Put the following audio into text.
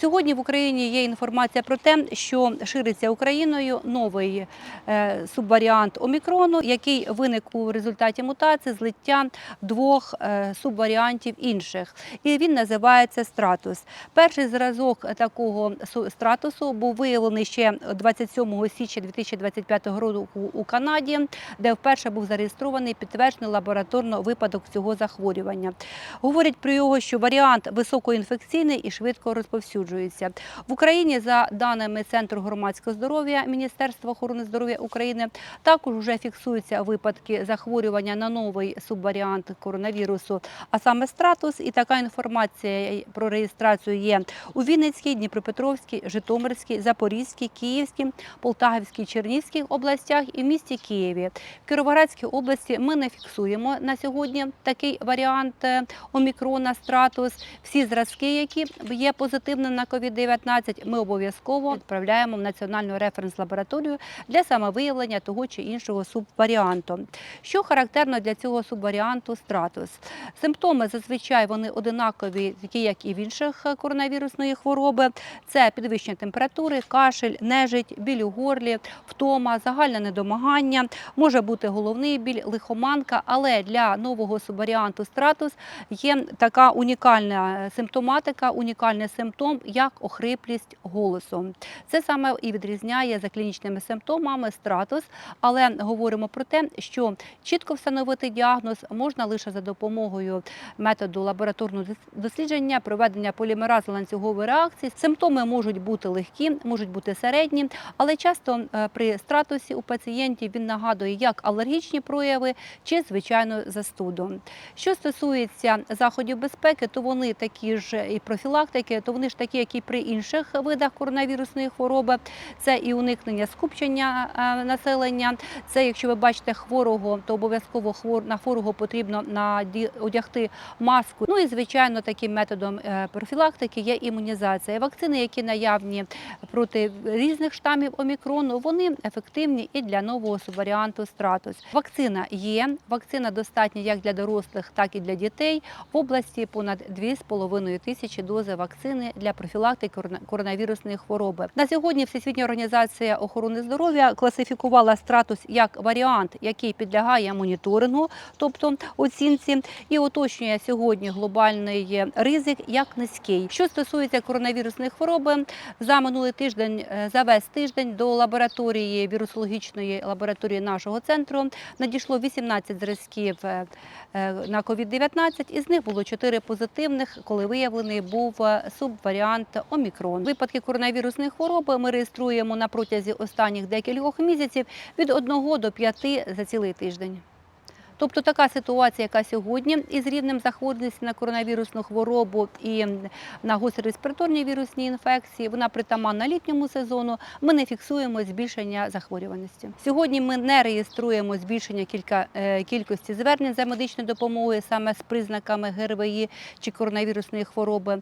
Сьогодні в Україні є інформація про те, що шириться Україною новий е, субваріант омікрону, який виник у результаті мутації злиття двох е, субваріантів інших, і він називається стратус. Перший зразок такого стратусу був виявлений ще 27 січня 2025 року у Канаді, де вперше був зареєстрований підтверджений лабораторно випадок цього захворювання. Говорять про його, що варіант високоінфекційний і швидко розповсюджується. В Україні, за даними Центру громадського здоров'я Міністерства охорони здоров'я України, також вже фіксуються випадки захворювання на новий субваріант коронавірусу, а саме стратус. І така інформація про реєстрацію є у Вінницькій, Дніпропетровській, Житомирській, Запорізькій, Київській, Полтавській, Чернігівській областях і в місті Києві. В Кіровоградській області ми не фіксуємо на сьогодні такий варіант е, омікрона стратус. Всі зразки, які є позитивними на COVID-19, ми обов'язково відправляємо в національну референс-лабораторію для самовиявлення того чи іншого субваріанту. Що характерно для цього субваріанту стратус? Симптоми зазвичай вони одинакові, такі як і в інших коронавірусної хвороби. Це підвищення температури, кашель, нежить, біль у горлі, втома, загальне недомагання, може бути головний біль, лихоманка, але для нового субваріанту стратус є така унікальна симптоматика, унікальний симптом, як охриплість голосу. Це саме і відрізняє за клінічними симптомами стратус, але говоримо про те, що чітко встановити діагноз можна лише за допомогою методу лабораторного дослідження, проведення полімерази ланцюгової реакції. Симптоми можуть бути легкі, можуть бути середні, але часто е, при стратусі у пацієнтів він нагадує як алергічні прояви чи звичайно застуду. Що стосується заходів безпеки, то вони такі ж і профілактики, то вони ж такі, як і при інших видах коронавірусної хвороби. Це і уникнення скупчення е, населення. Це якщо ви бачите хворого, то обов'язково на хворого потрібно одягти маску. Ну і звичайно, таким методом е, профілактики є імунізація. Вакцини, які наявні проти різних штамів омікрону, вони ефективні і для нового субваріанту стратус. Вакцина є. Вакцина достатня як для дорослих, так і для дітей. В області понад 2,5 тисячі дози вакцини для профілактики корона- коронавірусної хвороби. На сьогодні Всесвітня організація охорони здоров'я класифікувала стратус як варіант, який підлягає моніторингу, тобто оцінці, і уточнює сьогодні глобальний ризик як низький. Що стосується коронавірусної хвороби, за минулий тиждень, е, за весь тиждень до лабораторії вірусологічної лабораторії нашого центру надійшло 18 зразків е, е, на COVID-19, із них було 4 позитивних, коли виявлений був е, субваріант омікрон. Випадки коронавірусної хвороби ми реєструємо на протязі останніх декількох місяців від 1 до 5 за цілий тиждень. Тобто така ситуація, яка сьогодні із рівнем захворюваності на коронавірусну хворобу і на гострі респіраторні вірусні інфекції, вона притаманна літньому сезону. Ми не фіксуємо збільшення захворюваності. Сьогодні ми не реєструємо збільшення кілька, е, кількості звернень за медичною допомогою саме з признаками ГРВІ чи коронавірусної хвороби.